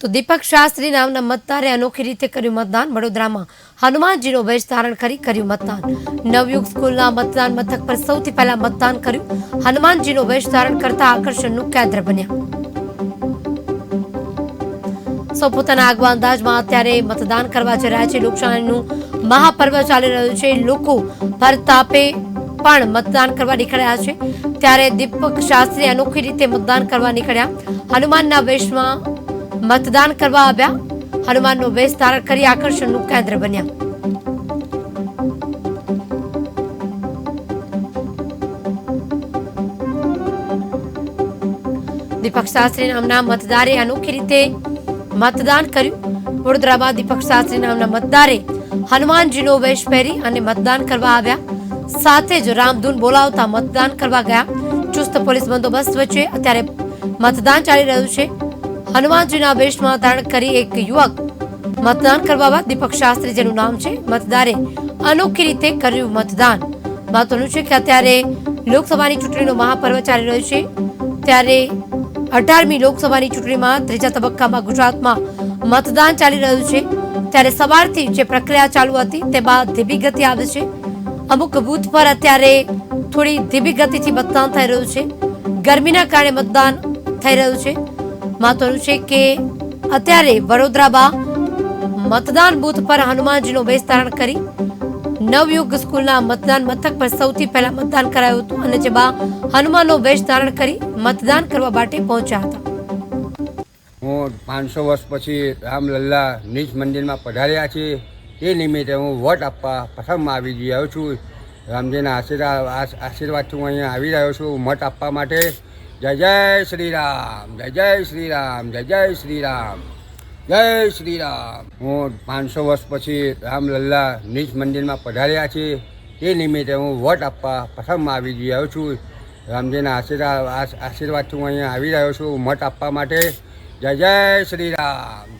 તો દીપક શાસ્ત્રી નામના મતદારે અનોખી રીતે કર્યું મતદાન. વડોદરામાં હનુમાનજીનો વેશ ધારણ કરી કર્યું મતદાન. નવયુગ સ્કૂલના મતદાન મથક પર સૌથી પહેલા મતદાન કર્યું. હનુમાનજીનો વેશ ધારણ કરતા આકર્ષણનું કેન્દ્ર બન્યા. સૌ પોતાના આગવા અંદાજમાં અત્યારે મતદાન કરવા જઈ રહ્યા છે. લોકશાહીનું મહાપર્વ ચાલી રહ્યું છે. લોકો ભરતાપે પણ મતદાન કરવા નીકળ્યા છે. ત્યારે દીપક શાસ્ત્રી અનોખી રીતે મતદાન કરવા નીકળ્યા. હનુમાનના વેશમાં મતદાન કરવા આવ્યા. હનુમાનનો વેશ ધારણ કરી આકર્ષણનું કેન્દ્ર બન્યા. દીપક શાસ્ત્રી નામના મતદારે અનોખી રીતે મતદાન કર્યું. વડોદરામાં દીપક શાસ્ત્રી નામના મતદારે હનુમાનજીનો વેશ પહેરી અને મતદાન કરવા આવ્યા. સાથે જ રામધૂન બોલાવતા મતદાન કરવા ગયા. ચુસ્ત પોલીસ બંદોબસ્ત વચ્ચે અત્યારે મતદાન ચાલી રહ્યું છે. હનુમાનજીના વેશમાં ધારણ કરી એક યુવક મતદાન કરવા બાદ દીપક શાસ્ત્રી જેનું નામ છે મતદારે અનોખી રીતે કર્યું મતદાન. મહત્વનું છે કે અત્યારે લોકસભાની ચૂંટણીનો મહાપર્વ ચાલી રહ્યો છે. ત્યારે અઢારમી લોકસભાની ચૂંટણીમાં ત્રીજા તબક્કામાં ગુજરાતમાં મતદાન ચાલી રહ્યું છે. ત્યારે સવારથી જે પ્રક્રિયા ચાલુ હતી તે બાદ ધીમી ગતિ આવે છે. અમુક બૂથ પર અત્યારે થોડી ધીમી ગતિથી મતદાન થઈ રહ્યું છે. ગરમીના કારણે મતદાન થઈ રહ્યું છે. મહત્વનું છે કે અત્યારે વડોદરામાં મતદાન બૂથ પર હનુમાનજીનું વેશ ધારણ કરી નવયુગ સ્કૂલના મતદાન મથક પર સૌથી પહેલા મતદાન કરાયું હતું અને જેમાં હનુમાનનો વેશ ધારણ કરી મતદાન કરવા માટે પહોંચ્યા હતા. હું પાંચસો વર્ષ પછી રામલલ્લા નિજ મંદિરમાં પધાર્યા છે એ નિમિત્તે હું વોટ આપવા પ્રથમ આવી ગયો છું. રામજીના આશીર્વાદ આશીર્વાદથી હું અહીંયા આવી રહ્યો છું. મત આપવા માટે જય જય શ્રી રામ જય જય શ્રી રામ જય જય શ્રી રામ જય શ્રી રામ હું પાંચસો વર્ષ પછી રામલલ્લા નિજ મંદિરમાં પધાર્યા છે તે નિમિત્તે હું વોટ આપવા પ્રથમ આવી ગયો છું. રામજીના આશીર્વાદ આશ- આશીર્વાદથી હું અહીંયા આવી રહ્યો છું મત આપવા માટે. જય જય શ્રી રામ